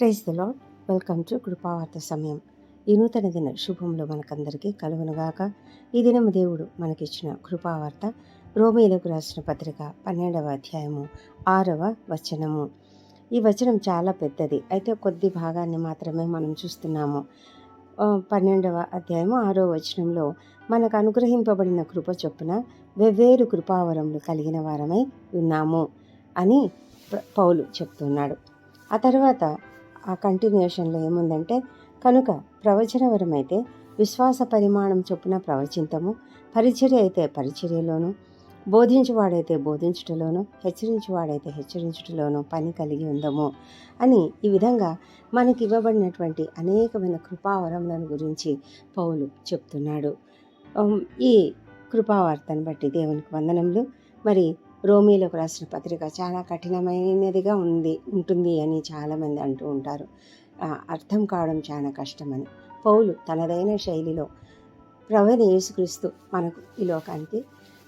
Praise the Lord welcome to కృపావార్త సమయం. ఈ నూతన దిన శుభంలో మనకందరికీ కలుగునుగాక. ఈ దినము దేవుడు మనకిచ్చిన కృపావార్త రోమేలకు రాసిన పత్రిక పన్నెండవ అధ్యాయము ఆరవ వచనము. ఈ వచనం చాలా పెద్దది. అయితే కొద్ది భాగాన్ని మాత్రమే మనం చూస్తున్నాము. పన్నెండవ అధ్యాయము ఆరో వచనంలో మనకు అనుగ్రహింపబడిన కృప చొప్పున వెవ్వేరు కృపావరములు కలిగిన వారమై ఉన్నాము అని పౌలు చెప్తున్నాడు. ఆ తర్వాత ఆ కంటిన్యూషన్లో ఏముందంటే కనుక ప్రవచనవరం అయితే విశ్వాస పరిమాణం చొప్పున ప్రవచింతము పరిచర్య అయితే పరిచర్యలోను బోధించువాడైతే బోధించుటలోను హెచ్చరించువాడైతే హెచ్చరించుటలోను పని కలిగి ఉందము అని ఈ విధంగా మనకి ఇవ్వబడినటువంటి అనేకమైన కృపావరములను గురించి పౌలు చెప్తున్నాడు. ఈ కృపావార్తను బట్టి దేవునికి వందనములు. మరి రోమీలకు రాసిన పత్రిక చాలా కఠినమైనదిగా ఉంది ఉంటుంది అని చాలామంది అంటూ ఉంటారు. అర్థం కావడం చాలా కష్టమని. పౌలు తనదైన శైలిలో ప్రవణ యేసుక్రీస్తు మనకు ఈ లోకానికి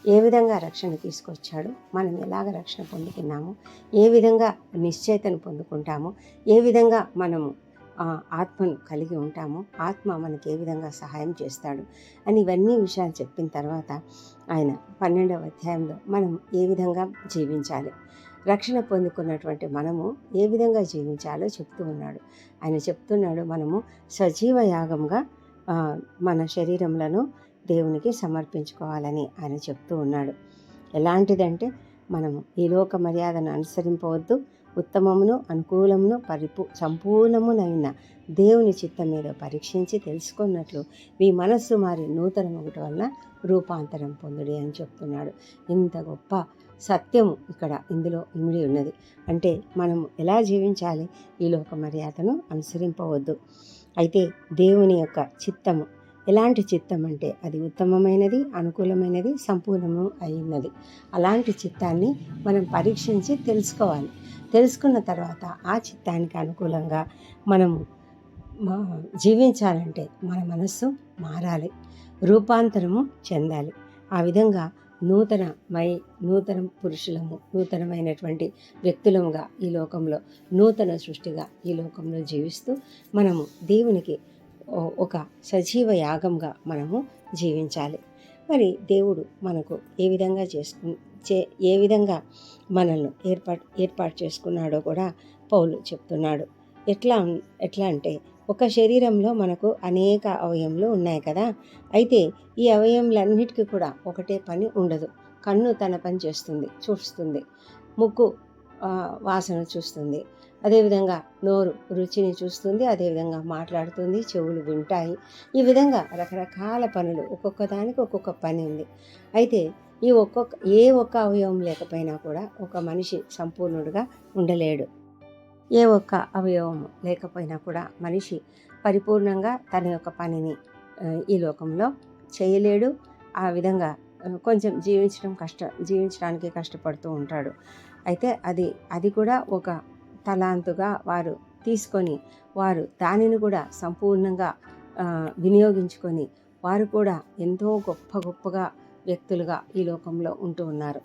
ఏ విధంగా రక్షణ తీసుకొచ్చాడు మనం ఎలాగ రక్షణ పొందుకున్నాము ఏ విధంగా నిశ్చేతను పొందుకుంటాము ఏ విధంగా మనము ఆత్మను కలిగి ఉంటామో ఆత్మ మనకి ఏ విధంగా సహాయం చేస్తాడు అని ఇవన్నీ విషయాలు చెప్పిన తర్వాత ఆయన పన్నెండవ అధ్యాయంలో మనం ఏ విధంగా జీవించాలి? రక్షణ పొందుకున్నటువంటి మనము ఏ విధంగా జీవించాలో చెప్తూ ఉన్నాడు. ఆయన చెప్తున్నాడు మనము సజీవ యాగంగా మన శరీరములను దేవునికి సమర్పించుకోవాలని ఆయన చెప్తూ ఉన్నాడు. ఎలాంటిదంటే మనము ఈ లోక మర్యాదను అనుసరింపవద్దు ఉత్తమమును అనుకూలమును పరిపూ సంపూర్ణమునైన దేవుని చిత్తం మీద పరీక్షించి తెలుసుకున్నట్లు మీ మనస్సు మారి నూతన ఒకటి వలన రూపాంతరం పొందుడి అని చెప్తున్నాడు. ఇంత గొప్ప సత్యము ఇక్కడ ఇందులో ఇమిడి ఉన్నది. అంటే మనం ఎలా జీవించాలి? ఈ లోక మర్యాదను అనుసరింపవద్దు. అయితే దేవుని యొక్క చిత్తము ఎలాంటి చిత్తం అంటే అది ఉత్తమమైనది అనుకూలమైనది సంపూర్ణము అయినది అలాంటి చిత్తాన్ని మనం పరీక్షించి తెలుసుకోవాలి. తెలుసుకున్న తర్వాత ఆ చిత్తానికి అనుకూలంగా మనము జీవించాలంటే మన మనస్సు మారాలి రూపాంతరము చెందాలి. ఆ విధంగా నూతనమై నూతన పురుషులము నూతనమైనటువంటి వ్యక్తులముగా ఈ లోకంలో నూతన సృష్టిగా ఈ లోకంలో జీవిస్తూ మనము దేవునికి ఒక సజీవ యాగంగా మనము జీవించాలి. మరి దేవుడు మనకు ఏ విధంగా చేసుకు చే ఏ విధంగా మనల్ని ఏర్పాటు ఏర్పాటు చేసుకున్నాడో కూడా పౌలు చెప్తున్నాడు. ఎట్లా ఎట్లా అంటే ఒక శరీరంలో మనకు అనేక అవయములు ఉన్నాయి కదా అయితే ఈ అవయములన్నిటికీ కూడా ఒకటే పని ఉండదు. కన్ను తన పని చేస్తుంది చూస్తుంది. ముక్కు వాసన చూస్తుంది. అదేవిధంగా నోరు రుచిని చూస్తుంది అదేవిధంగా మాట్లాడుతుంది చెవులు వింటాయి. ఈ విధంగా రకరకాల పనులు ఒక్కొక్క దానికి ఒక్కొక్క పని ఉంది. అయితే ఈ ఒక్కొక్క ఏ ఒక్క అవయవం లేకపోయినా కూడా ఒక మనిషి సంపూర్ణుడుగా ఉండలేడు. ఏ ఒక్క అవయవం లేకపోయినా కూడా మనిషి పరిపూర్ణంగా తన యొక్క పనిని ఈ లోకంలో చేయలేడు. ఆ విధంగా కొంచెం జీవించడం కష్ట జీవించడానికి కష్టపడుతూ ఉంటాడు. అయితే అది అది కూడా ఒక తలాంతుగా వారు తీసుకొని వారు దానిని కూడా సంపూర్ణంగా వినియోగించుకొని వారు కూడా ఎంతో గొప్ప గొప్పగా వ్యక్తులుగా ఈ లోకంలో ఉంటూ ఉన్నారు.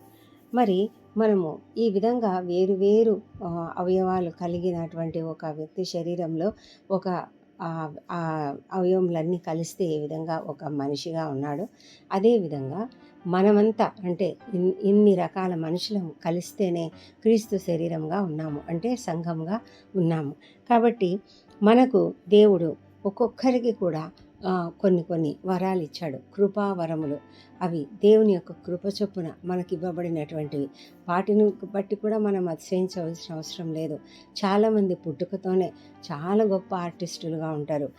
మరి మనము ఈ విధంగా వేరు వేరు అవయవాలు కలిగినటువంటి ఒక వ్యక్తి శరీరంలో ఒక అవయవములన్నీ కలిస్తే ఏ విధంగా ఒక మనిషిగా ఉన్నాడో. అదేవిధంగా మనమంతా అంటే ఇన్- ఇన్ని రకాల మనుషులం కలిస్తేనే క్రీస్తు శరీరంగా ఉన్నాము అంటే సంఘంగా ఉన్నాము. కాబట్టి మనకు దేవుడు ఒక్కొక్కరికి కూడా కొన్ని కొన్ని వరాలు ఇచ్చాడు. కృపావరములు. అవి దేవుని యొక్క కృప చొప్పున మనకి ఇవ్వబడినటువంటివి వాటిని బట్టి కూడా మనం అతిశయించవలసిన అవసరం లేదు. చాలామంది పుట్టుకతోనే చాలా గొప్ప ఆర్టిస్టులుగా ఉంటారు.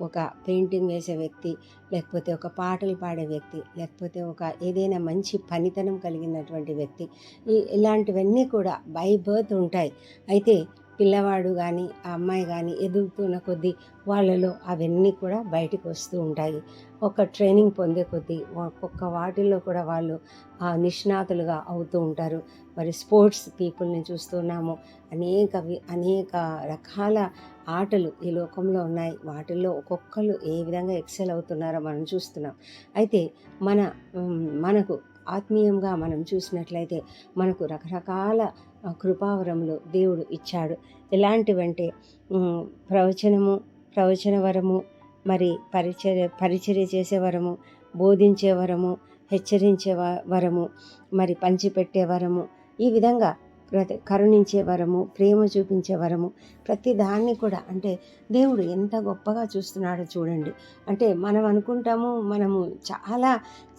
ఒక పెయింటింగ్ వేసే వ్యక్తి లేకపోతే ఒక పాటలు పాడే వ్యక్తి లేకపోతే ఒక ఏదైనా మంచి పనితనం కలిగినటువంటి వ్యక్తి ఇలాంటివన్నీ కూడా బై బర్త్ ఉంటాయి. అయితే పిల్లవాడు కానీ ఆ అమ్మాయి కానీ ఎదుగుతున్న కొద్దీ వాళ్ళలో అవన్నీ కూడా బయటికి వస్తూ ఉంటాయి. ఒక ట్రైనింగ్ పొందే కొద్దీ ఒక్కొక్క వాటిల్లో కూడా వాళ్ళు నిష్ణాతులుగా అవుతూ ఉంటారు. మరి స్పోర్ట్స్ పీపుల్ని చూస్తున్నాము. అనేక వి- అనేక రకాల ఆటలు ఈ లోకంలో ఉన్నాయి. వాటిల్లో ఒక్కొక్కరు ఏ విధంగా ఎక్సెల్ అవుతున్నారో మనం చూస్తున్నాం. అయితే మన మనకు ఆత్మీయంగా మనం చూసినట్లయితే మనకు రకరకాల కృపావరములు దేవుడు ఇచ్చాడు. ఎలాంటివంటే ప్రవచనము ప్రవచన వరము మరి పరిచర్య పరిచర్య చేసే వరము బోధించే వరము హెచ్చరించే వ- వరము మరి పంచిపెట్టే వరము ఈ విధంగా ప్రతి కరుణించే వరము ప్రేమ చూపించే వరము ప్రతి దాన్ని కూడా అంటే దేవుడు ఎంత గొప్పగా చూస్తున్నాడో చూడండి. అంటే మనం అనుకుంటాము మనము చాలా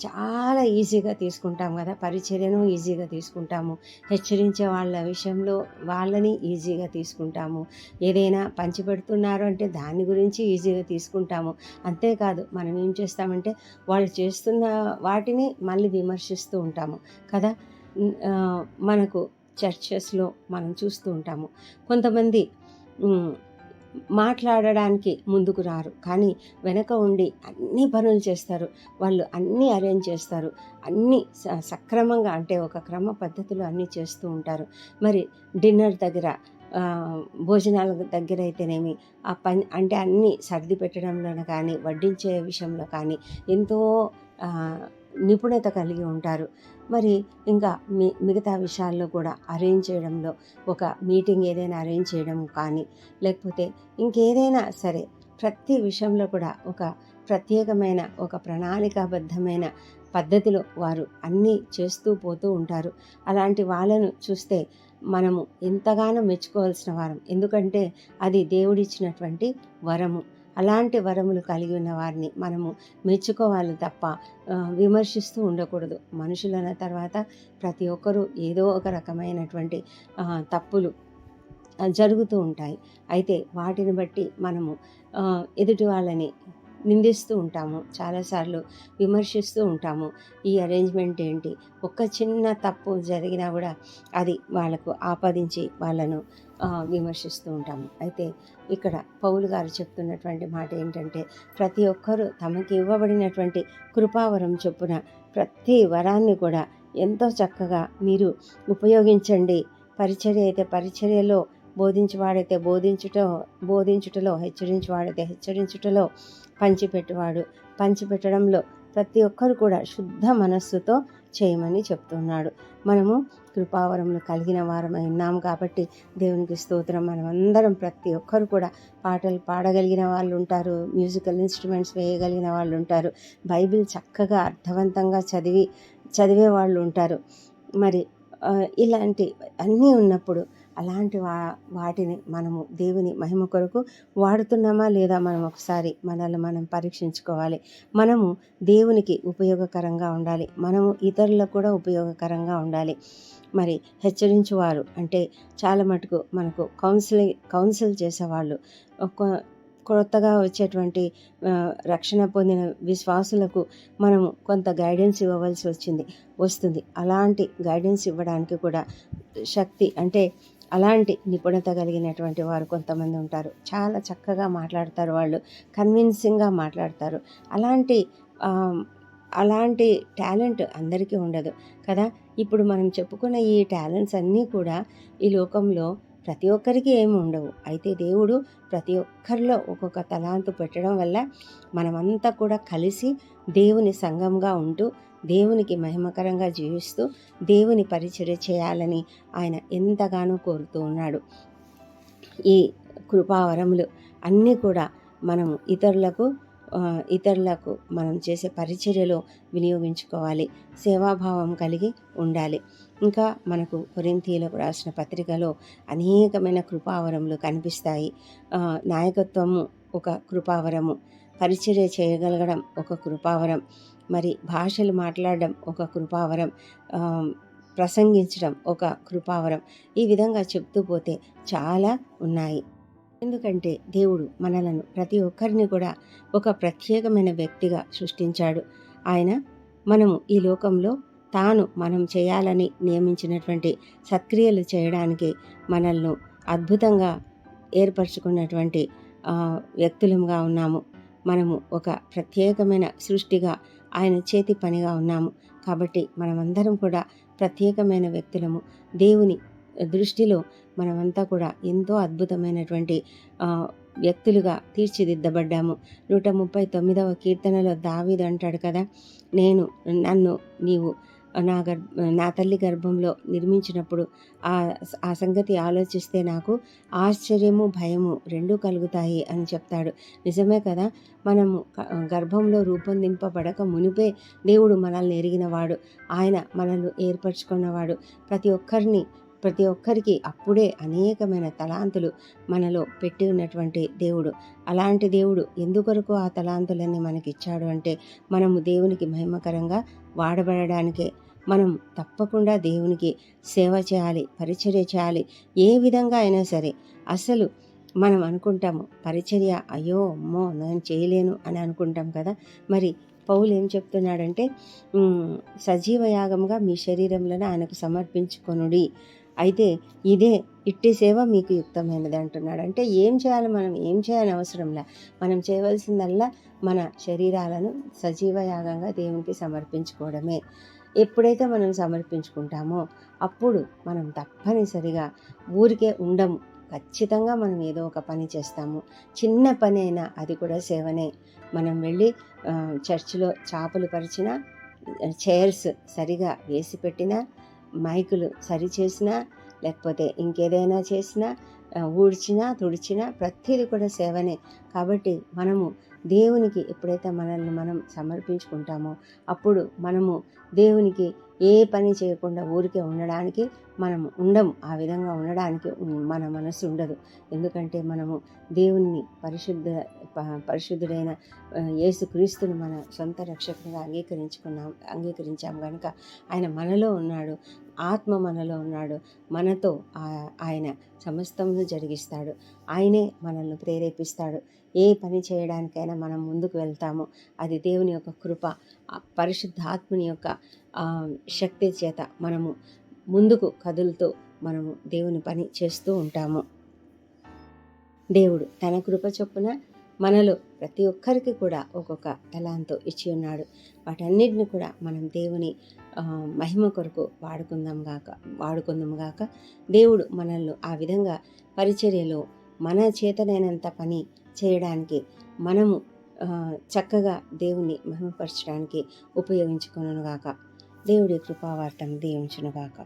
చాలా ఈజీగా తీసుకుంటాం కదా. పరిచర్యను ఈజీగా తీసుకుంటాము. హెచ్చరించే వాళ్ళ విషయంలో వాళ్ళని ఈజీగా తీసుకుంటాము. ఏదైనా పంచిపెడుతున్నారు అంటే దాని గురించి ఈజీగా తీసుకుంటాము. అంతేకాదు మనం ఏం చేస్తామంటే వాళ్ళు చేస్తున్న వాటిని మళ్ళీ విమర్శిస్తూ ఉంటాము కదా. మనకు చర్చెస్లో మనం చూస్తూ ఉంటాము. కొంతమంది మాట్లాడడానికి ముందుకు రారు. కానీ వెనక ఉండి అన్ని పనులు చేస్తారు. వాళ్ళు అన్నీ అరేంజ్ చేస్తారు. అన్నీ స- సక్రమంగా అంటే ఒక క్రమ పద్ధతిలో అన్నీ చేస్తూ ఉంటారు. మరి డిన్నర్ దగ్గర భోజనాల దగ్గర అయితేనేమి ఆ పని అంటే అన్నీ సర్ది పెట్టడంలోనే కానీ వడ్డించే విషయంలో కానీ ఎంతో నిపుణత కలిగి ఉంటారు. మరి ఇంకా మి మిగతా విషయాల్లో కూడా అరేంజ్ చేయడంలో ఒక మీటింగ్ ఏదైనా అరేంజ్ చేయడం కానీ లేకపోతే ఇంకేదైనా సరే ప్రతి విషయంలో కూడా ఒక ప్రత్యేకమైన ఒక ప్రణాళికాబద్ధమైన పద్ధతిలో వారు అన్నీ చేస్తూ పోతూ ఉంటారు. అలాంటి వాళ్ళను చూస్తే మనము ఎంతగానో మెచ్చుకోవాల్సిన వారం. ఎందుకంటే అది దేవుడిచ్చినటువంటి వరము. అలాంటి వరములు కలిగి ఉన్న వారిని మనము మెచ్చుకోవాలి తప్ప విమర్శిస్తూ ఉండకూడదు. మనుషులన్న తర్వాత ప్రతి ఒక్కరూ ఏదో ఒక రకమైనటువంటి తప్పులు జరుగుతూ ఉంటాయి. అయితే వాటిని బట్టి మనము ఎదుటి వాళ్ళని నిందిస్తూ ఉంటాము. చాలాసార్లు విమర్శిస్తూ ఉంటాము. ఈ అరేంజ్మెంట్ ఏంటి? ఒక్క చిన్న తప్పు జరిగినా కూడా అది వాళ్ళకు ఆపాదించి వాళ్ళను విమర్శిస్తూ ఉంటాము. అయితే ఇక్కడ పౌలు గారు చెప్తున్నటువంటి మాట ఏంటంటే ప్రతి ఒక్కరూ తమకి ఇవ్వబడినటువంటి కృపావరం చొప్పున ప్రతి వరాన్ని కూడా ఎంతో చక్కగా మీరు ఉపయోగించండి. పరిచర్య అయితే పరిచర్యలో బోధించువాడైతే బోధించుట బోధించుటలో హెచ్చరించువాడైతే హెచ్చరించుటలో పంచిపెట్టువాడు. పంచిపెట్టడంలో ప్రతి ఒక్కరు కూడా శుద్ధ మనస్సుతో చేయమని చెప్తున్నాడు. మనము కృపావరములు కలిగిన వారమై ఉన్నాం కాబట్టి దేవునికి స్తోత్రం. మనమందరం ప్రతి ఒక్కరు కూడా పాటలు పాడగలిగిన వాళ్ళు ఉంటారు మ్యూజికల్ ఇన్స్ట్రుమెంట్స్ వేయగలిగిన వాళ్ళు ఉంటారు బైబిల్ చక్కగా అర్థవంతంగా చదివి చదివే వాళ్ళు ఉంటారు. మరి ఇలాంటి అన్నీ ఉన్నప్పుడు అలాంటి వా వాటిని మనము దేవుని మహిమ కొరకు వాడుతున్నామా లేదా మనం ఒకసారి మనల్ని మనం పరీక్షించుకోవాలి. మనము దేవునికి ఉపయోగకరంగా ఉండాలి. మనము ఇతరులకు కూడా ఉపయోగకరంగా ఉండాలి. మరి హెచ్చరించువారు అంటే చాలా మటుకు మనకు కౌన్సిలింగ్ కౌన్సిల్ చేసేవాళ్ళు. ఒక కొత్తగా వచ్చేటువంటి రక్షణ పొందిన విశ్వాసులకు మనము కొంత గైడెన్స్ ఇవ్వవలసి వచ్చింది వస్తుంది. అలాంటి గైడెన్స్ ఇవ్వడానికి కూడా శక్తి అంటే అలాంటి నిపుణత కలిగినటువంటి వారు కొంతమంది ఉంటారు. చాలా చక్కగా మాట్లాడతారు వాళ్ళు. కన్విన్సింగ్గా మాట్లాడతారు. అలాంటి అలాంటి టాలెంట్ అందరికీ ఉండదు కదా. ఇప్పుడు మనం చెప్పుకున్న ఈ టాలెంట్స్ అన్నీ కూడా ఈ లోకంలో ప్రతి ఒక్కరికి ఏమి ఉండవు. అయితే దేవుడు ప్రతి ఒక్కరిలో ఒక్కొక్క తలాంతు పెట్టడం వల్ల మనమంతా కూడా కలిసి దేవుని సంఘంగా ఉంటూ దేవునికి మహిమకరంగా జీవిస్తూ దేవుని పరిచర్య చేయాలని ఆయన ఎంతగానో కోరుతూ ఉన్నాడు. ఈ కృపావరములు అన్నీ కూడా మనము ఇతరులకు ఇతరులకు మనం చేసే పరిచర్యలో వినియోగించుకోవాలి. సేవాభావం కలిగి ఉండాలి. ఇంకా మనకు కొరింథీలకు రాసిన పత్రికలో అనేకమైన కృపావరములు కనిపిస్తాయి. నాయకత్వము ఒక కృపావరము. పరిచర్య చేయగలగడం ఒక కృపావరం. మరి భాషలు మాట్లాడడం ఒక కృపావరం. ప్రసంగించడం ఒక కృపావరం. ఈ విధంగా చెప్తూ పోతే చాలా ఉన్నాయి. ఎందుకంటే దేవుడు మనలను ప్రతి ఒక్కరిని కూడా ఒక ప్రత్యేకమైన వ్యక్తిగా సృష్టించాడు. ఆయన మనము ఈ లోకంలో తాను మనం చేయాలని నియమించినటువంటి సత్క్రియలు చేయడానికి మనల్ని అద్భుతంగా ఏర్పరచుకున్నటువంటి వ్యక్తులంగా ఉన్నాము. మనము ఒక ప్రత్యేకమైన సృష్టిగా ఆయన చేతి పనిగా ఉన్నాము. కాబట్టి మనమందరం కూడా ప్రత్యేకమైన వ్యక్తులము. దేవుని దృష్టిలో మనమంతా కూడా ఎంతో అద్భుతమైనటువంటి వ్యక్తులుగా తీర్చిదిద్దబడ్డాము. నూట ముప్పై తొమ్మిదవ కీర్తనలో దావీదు అంటాడు కదా నేను నన్ను నీవు నా గర్భ నా తల్లి గర్భంలో నిర్మించినప్పుడు ఆ ఆ సంగతి ఆలోచిస్తే నాకు ఆశ్చర్యము భయము రెండూ కలుగుతాయి అని చెప్తాడు. నిజమే కదా? మనము గర్భంలో రూపొందింపబడక మునిపే దేవుడు మనల్ని ఎరిగినవాడు. ఆయన మనల్ని ఏర్పరచుకున్నవాడు. ప్రతి ఒక్కరిని ప్రతి ఒక్కరికి అప్పుడే అనేకమైన తలాంతులు మనలో పెట్టి ఉన్నటువంటి దేవుడు. అలాంటి దేవుడు ఎందుకొరకు ఆ తలాంతులన్నీ మనకిచ్చాడు అంటే మనము దేవునికి మహిమకరంగా వాడబడడానికే మనం తప్పకుండా దేవునికి సేవ చేయాలి పరిచర్య చేయాలి ఏ విధంగా అయినా సరే. అసలు మనం అనుకుంటాము పరిచర్య అయ్యో అమ్మో నేను చేయలేను అని అనుకుంటాం కదా. మరి పౌలు ఏం చెప్తున్నాడంటే సజీవ యాగంగా మీ శరీరంలో ఆయనకు సమర్పించుకొనుడి. అయితే ఇదే ఇట్టి సేవ మీకు యుక్తమైనది అంటున్నాడు. అంటే ఏం చేయాలి మనం? ఏం చేయాలని అవసరంలా మనం చేయవలసిందల్లా మన శరీరాలను సజీవయాగంగా దేవునికి సమర్పించుకోవడమే. ఎప్పుడైతే మనం సమర్పించుకుంటామో అప్పుడు మనం తప్పనిసరిగా ఊరికే ఉండము. ఖచ్చితంగా మనం ఏదో ఒక పని చేస్తాము. చిన్న పని అయినా అది కూడా సేవనే. మనం వెళ్ళి చర్చిలో చేపలు పరిచిన చైర్స్ సరిగా వేసి పెట్టినా మైకులు సరిచేసినా లేకపోతే ఇంకేదైనా చేసినా ఊడ్చినా తుడిచినా ప్రతిదీ కూడా సేవనే. కాబట్టి మనము దేవునికి ఎప్పుడైతే మనల్ని మనం సమర్పించుకుంటామో అప్పుడు మనము దేవునికి ఏ పని చేయకుండా ఊరికే ఉండడానికి మనం ఉండము. ఆ విధంగా ఉండడానికి మన మనసు ఉండదు. ఎందుకంటే మనము దేవుణ్ణి పరిశుద్ధ పరిశుద్ధుడైన యేసుక్రీస్తుని మన సొంత రక్షకునిగా అంగీకరించుకున్నాం అంగీకరించాం కనుక ఆయన మనలో ఉన్నాడు. ఆత్మ మనలో ఉన్నాడు. మనతో ఆయన సమస్తమును జరిగిస్తాడు. ఆయనే మనల్ని ప్రేరేపిస్తాడు. ఏ పని చేయడానికైనా మనం ముందుకు వెళ్తాము. అది దేవుని యొక్క కృప పరిశుద్ధాత్మని యొక్క శక్తి చేత మనము ముందుకు కదులుతూ మనము దేవుని పని చేస్తూ ఉంటాము. దేవుడు తన కృప చొప్పున మనలో ప్రతి ఒక్కరికి కూడా ఒక్కొక్క తలాంతో ఇచ్చి ఉన్నాడు. వాటన్నిటిని కూడా మనం దేవుని మహిమ కొరకు వాడుకుందాం గాక వాడుకుందాం గాక దేవుడు మనల్ని ఆ విధంగా పరిచర్యలో మన చేతనైనంత పని చేయడానికి మనము చక్కగా దేవుని మహిమపరచడానికి ఉపయోగించుకొనుగాక దేవుడి కృపావార్తం దీవించునుగాక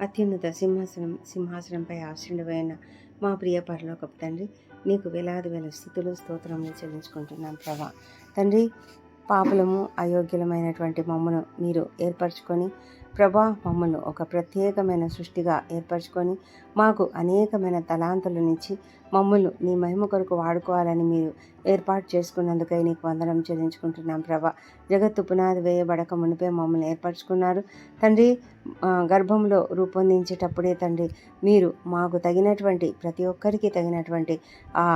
అత్యున్నత సింహాసనం సింహాసనంపై ఆశ్రయుడైన మా ప్రియ పరలోకపు తండ్రి నీకు వేలాది వేల స్థుతులు స్తోత్రములు చెల్లించుకుంటున్నాం ప్రభా. తండ్రి పాపులము అయోగ్యులమైనటువంటి మమ్మను మీరు ఏర్పరచుకొని ప్రభా మమ్మల్ని ఒక ప్రత్యేకమైన సృష్టిగా ఏర్పరచుకొని మాకు అనేకమైన తలాంతులనిచ్చి మమ్మల్ని నీ మహిమ కొరకు వాడుకోవాలని మీరు ఏర్పాటు చేసుకున్నందుకై నీకు వందనం చెల్లించుకుంటున్నాం ప్రభా. జగత్తు పునాది వేయబడక మునిపే మమ్మల్ని ఏర్పరచుకున్నారు. తండ్రి గర్భంలో రూపొందించేటప్పుడే తండ్రి మీరు మాకు తగినటువంటి ప్రతి ఒక్కరికి తగినటువంటి ఆ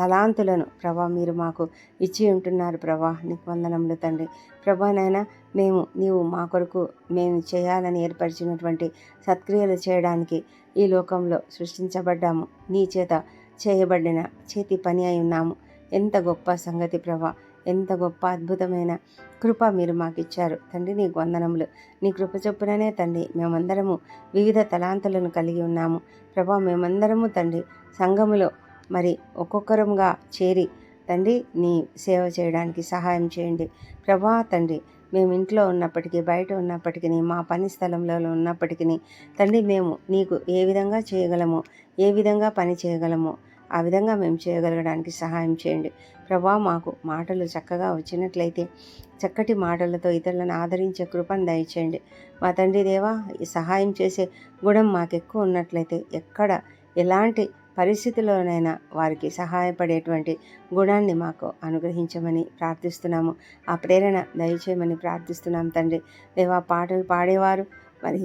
తలాంతులను ప్రభా మీరు మాకు ఇచ్చి ఉంటున్నారు ప్రభా. నీకు వందనములు తండ్రి. ప్రభా నాయన మేము నీవు మా కొరకు మేము చేయాలని ఏర్పరిచినటువంటి సత్క్రియలు చేయడానికి ఈ లోకంలో సృష్టించబడ్డాము. నీ చేత చేయబడిన చేతి పని అయి ఉన్నాము. ఎంత గొప్ప సంగతి ప్రభా. ఎంత గొప్ప అద్భుతమైన కృప మీరు మాకు ఇచ్చారు తండ్రి నీకు వందనములు. నీ కృప చొప్పుననే తండ్రి మేమందరము వివిధ తలాంతులను కలిగి ఉన్నాము. ప్రభా మేమందరము తండ్రి సంఘములో మరి ఒక్కొక్కరంగా చేరి తండ్రి నీ సేవ చేయడానికి సహాయం చేయండి. ప్రభా తండ్రి మేము ఇంట్లో ఉన్నప్పటికీ బయట ఉన్నప్పటికీ మా పని స్థలంలో ఉన్నప్పటికీ తండ్రి మేము నీకు ఏ విధంగా చేయగలము? ఏ విధంగా పని చేయగలము? ఆ విధంగా మేము చేయగలగడానికి సహాయం చేయండి. ప్రభా మాకు మాటలు చక్కగా వచ్చినట్లయితే చక్కటి మాటలతో ఇతరులను ఆదరించే కృపను దయచేయండి. మా తండ్రి దేవా సహాయం చేసే గుణం మాకు ఎక్కువ ఉన్నట్లయితే ఎక్కడ ఎలాంటి పరిస్థితిలోనైనా వారికి సహాయపడేటువంటి గుణాన్ని మాకు అనుగ్రహించమని ప్రార్థిస్తున్నాము. ఆ ప్రేరణ దయచేయమని ప్రార్థిస్తున్నాం తండ్రి. దేవా పాటలు పాడేవారు మరి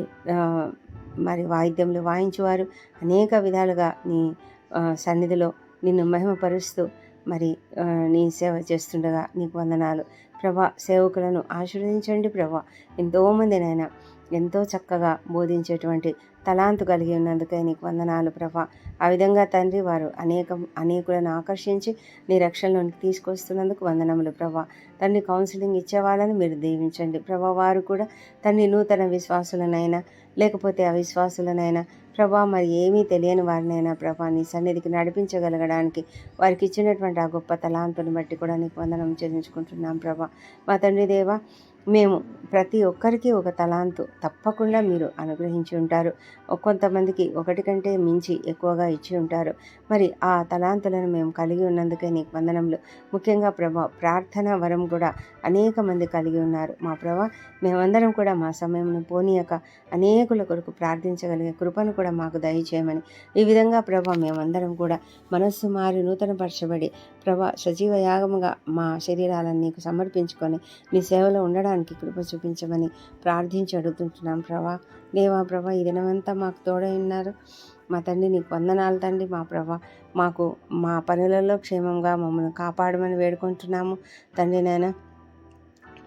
మరి వాయిద్యములు వాయించేవారు అనేక విధాలుగా నీ సన్నిధిలో నిన్ను మహిమపరుస్తూ మరి నీ సేవ చేస్తుండగా నీకు వందనాలు. ప్రభా సేవకులను ఆశీర్వదించండి ప్రభా. ఎంతోమందినైనా ఎంతో చక్కగా బోధించేటువంటి తలాంతు కలిగి ఉన్నందుకే నీకు వందనాలు ప్రభా. ఆ విధంగా తండ్రి వారు అనేక అనేకులను ఆకర్షించి నీ రక్షణలోనికి తీసుకొస్తున్నందుకు వందనములు ప్రభా. తండ్రి కౌన్సిలింగ్ ఇచ్చే వాళ్ళని మీరు దీవించండి. ప్రభా వారు కూడా తండ్రి నూతన విశ్వాసులనైనా లేకపోతే అవిశ్వాసులనైనా ప్రభా మరి ఏమీ తెలియని వారినైనా ప్రభా నీ సన్నిధికి నడిపించగలగడానికి వారికి ఇచ్చినటువంటి ఆ గొప్ప తలాంతుని బట్టి కూడా నీకు వందనం చెల్లించుకుంటున్నాం ప్రభా. మా తండ్రి దేవ మేము ప్రతి ఒక్కరికి ఒక తలాంతు తప్పకుండా మీరు అనుగ్రహించి ఉంటారు. కొంతమందికి ఒకటి కంటే మించి ఎక్కువగా ఇచ్చి ఉంటారు. మరి ఆ తలాంతులను మేము కలిగి ఉన్నందుకే నీకు వందనంలో ముఖ్యంగా ప్రభా ప్రార్థన వరం కూడా అనేక మంది కలిగి ఉన్నారు. మా ప్రభా మేమందరం కూడా మా సమయంను పోనీయక అనేకుల కొరకు ప్రార్థించగలిగే కృపను కూడా మాకు దయచేయమని. ఈ విధంగా ప్రభా మేమందరం కూడా మనస్సు మారి నూతనపరచబడి ప్రభా సజీవ యాగముగా మా శరీరాలను నీకు సమర్పించుకొని నీ సేవలో ఉండడానికి కృప చూపించమని ప్రార్థించి అడుగుతుంటున్నాం. ప్రభా దేవా ప్రభా ఈ దినమంతా మాకు తోడై ఉన్నారు. మా తండ్రి నీకు వందనాలు తండ్రి. మా ప్రభా మాకు మా పనులలో క్షేమంగా మమ్మల్ని కాపాడమని వేడుకుంటున్నాము. తండ్రి నాయన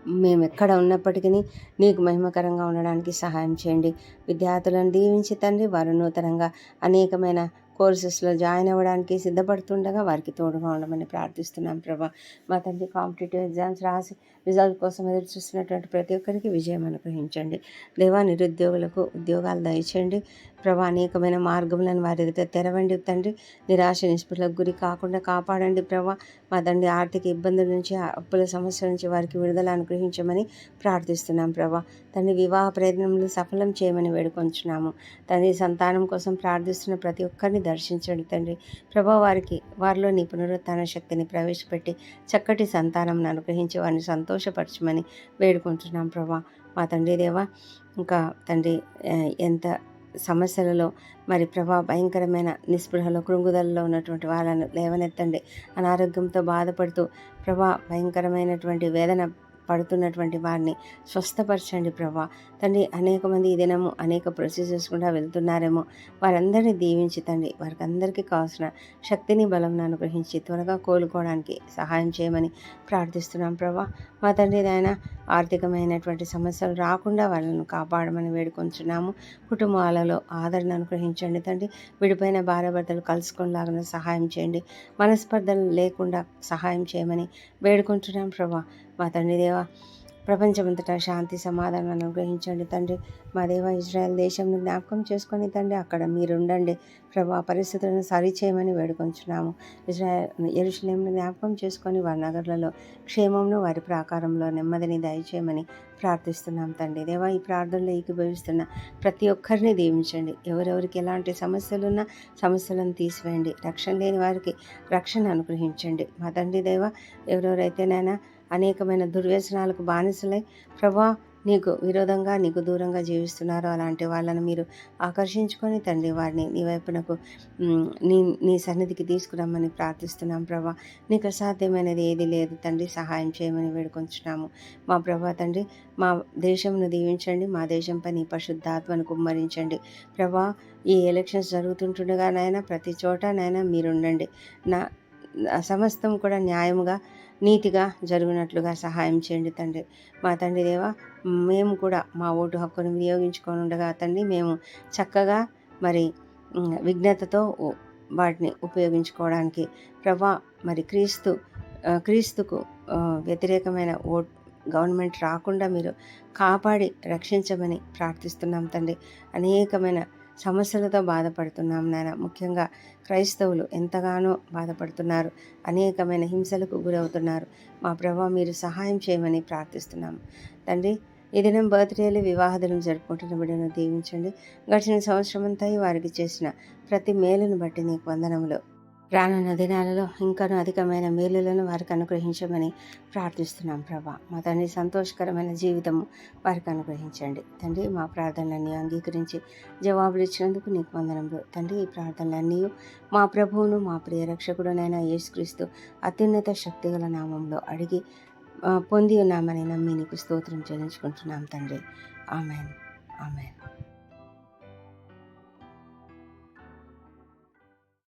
మేము ఎక్కడ ఉన్నప్పటికీ నీకు మహిమకరంగా ఉండడానికి సహాయం చేయండి. విద్యార్థులను దీవించి తండ్రి వారు నూతనంగా అనేకమైన కోర్సెస్లో జాయిన్ అవ్వడానికి సిద్ధపడుతుండగా వారికి తోడుగా ఉండమని ప్రార్థిస్తున్నాం. ప్రభా మా తండ్రి కాంపిటేటివ్ ఎగ్జామ్స్ రాసి రిజల్ట్ కోసం ఎదురు చూస్తున్నటువంటి ప్రతి ఒక్కరికి విజయం అనుగ్రహించండి. దేవా నిరుద్యోగులకు ఉద్యోగాలు దయచేయండి. ప్రభా అనేకమైన మార్గములను వారి ఎదుట తెరవండి తండ్రి. నిరాశ నిస్పృహలకు గురి కాకుండా కాపాడండి ప్రభా. మా తండ్రి ఆర్థిక ఇబ్బందుల నుంచి అప్పుల సమస్యల నుంచి వారికి విడుదల అనుగ్రహించమని ప్రార్థిస్తున్నాం ప్రభా. తండ్రి వివాహ ప్రయత్నములు సఫలం చేయమని వేడుకొంచున్నాము. తండ్రి సంతానం కోసం ప్రార్థిస్తున్న ప్రతి ఒక్కరిని దర్శించండి తండ్రి. ప్రభా వారికి వారిలో నీ పునరుత్న శక్తిని ప్రవేశపెట్టి చక్కటి సంతానం అనుగ్రహించి వారిని సంతోషపరచమని వేడుకుంటున్నాం ప్రభా. మా తండ్రి దేవా ఇంకా తండ్రి ఎంత సమస్యలలో మరి ప్రభా భయంకరమైన నిస్పృహలో కృంగుదలలో ఉన్నటువంటి వాళ్ళను లేవనెత్తండి. అనారోగ్యంతో బాధపడుతూ ప్రభా భయంకరమైనటువంటి వేదన పడుతున్నటువంటి వారిని స్వస్థపరచండి ప్రభా. తండ్రి అనేక మంది ఈ దినము అనేక ప్రొసీజర్స్ కూడా వెళ్తున్నారేమో. వారందరినీ దీవించి తండ్రి వారికి అందరికీ కావాల్సిన శక్తిని బలం అనుగ్రహించి త్వరగా కోలుకోవడానికి సహాయం చేయమని ప్రార్థిస్తున్నాం ప్రభా. మా తండ్రి ఆయన ఆర్థికమైనటువంటి సమస్యలు రాకుండా వాళ్ళను కాపాడమని వేడుకొంచున్నాము. కుటుంబాలలో ఆదరణ అనుగ్రహించండి తండ్రి. విడిపోయిన భార్యాభర్తలు కలుసుకునేలాగా సహాయం చేయండి. మనస్పర్ధలు లేకుండా సహాయం చేయమని వేడుకుంటున్నాం ప్రభా. మా తండ్రి దేవా ప్రపంచమంతటా శాంతి సమాధానం అనుగ్రహించండి తండ్రి. మా దేవ ఇజ్రాయెల్ దేశంను జ్ఞాపకం చేసుకొని తండ్రి అక్కడ మీరుండండి. ప్రభా పరిస్థితులను సరిచేయమని వేడుకొంచున్నాము. ఇజ్రాయెల్ ఎరుషులేంను జ్ఞాపకం చేసుకొని వారి నగర్లలో క్షేమంలో వారి ప్రాకారంలో నెమ్మదిని దయచేయమని ప్రార్థిస్తున్నాం తండ్రి. దేవా ఈ ప్రార్థనలో ఏకీభవిస్తున్న ప్రతి ఒక్కరిని దీవించండి. ఎవరెవరికి ఎలాంటి సమస్యలున్నా సమస్యలను తీసివేయండి. రక్షణ లేని వారికి రక్షణ అనుగ్రహించండి. మా తండ్రి దేవ ఎవరెవరైతేనైనా అనేకమైన దుర్వ్యసనాలకు బానిసలై ప్రభా నీకు విరోధంగా నీకు దూరంగా జీవిస్తున్నారో అలాంటి వాళ్ళను మీరు ఆకర్షించుకొని తండ్రి వారిని నీ వైపునకు నీ నీ సన్నిధికి తీసుకురమ్మని ప్రార్థిస్తున్నాం ప్రభా. నీకు అసాధ్యమైనది ఏది లేదు. తండ్రి సహాయం చేయమని వేడుకొంచున్నాము. మా ప్రభా తండ్రి మా దేశంను దీవించండి. మా దేశంపై నీ పరిశుద్ధాత్మను కుమ్మరించండి. ప్రభా ఈ ఎలక్షన్స్ జరుగుతుంటుండగా నాయన ప్రతి చోట నాయన మీరుండండి. నా సమస్తం కూడా న్యాయముగా నీతిగా జరిగినట్లుగా సహాయం చేయండి తండ్రి. మా తండ్రి దేవా మేము కూడా మా ఓటు హక్కును వినియోగించుకొని ఉండగా తండ్రి మేము చక్కగా మరి విఘ్నతతో వాటిని ఉపయోగించుకోవడానికి ప్రభా మరి క్రీస్తు క్రీస్తుకు వ్యతిరేకమైన ఓట్ గవర్నమెంట్ రాకుండా మీరు కాపాడి రక్షించమని ప్రార్థిస్తున్నాం తండ్రి. అనేకమైన సమస్యలతో బాధపడుతున్నాం నాయన. ముఖ్యంగా క్రైస్తవులు ఎంతగానో బాధపడుతున్నారు. అనేకమైన హింసలకు గురవుతున్నారు. మా ప్రభావ మీరు సహాయం చేయమని ప్రార్థిస్తున్నాము తండ్రి ఈ దినం బర్త్డేలు వివాహదనం జరుపుకుంటున్న బిడ్డను దీవించండి. గడిచిన సంవత్సరం అంతా వారికి చేసిన ప్రతి మేలును బట్టి నీకు వందనములు. రానున్న దినాలలో ఇంకనూ అధికమైన మేలులను వారికి అనుగ్రహించమని ప్రార్థిస్తున్నాం ప్రభా. మా తండ్రి సంతోషకరమైన జీవితము వారికి అనుగ్రహించండి. తండ్రి మా ప్రార్థనలన్నీ అంగీకరించి జవాబులు ఇచ్చినందుకు నీకు వందనంలో తండ్రి ఈ ప్రార్థనలన్నీ మా ప్రభువును మా ప్రియ రక్షకుడునైన యేసుక్రీస్తు అత్యున్నత శక్తిగల నామంలో అడిగి పొంది ఉన్నామని నమ్మి నీకు స్తోత్రం చెల్లించుకుంటున్నాం తండ్రి. ఆమెన్. ఆమెన్.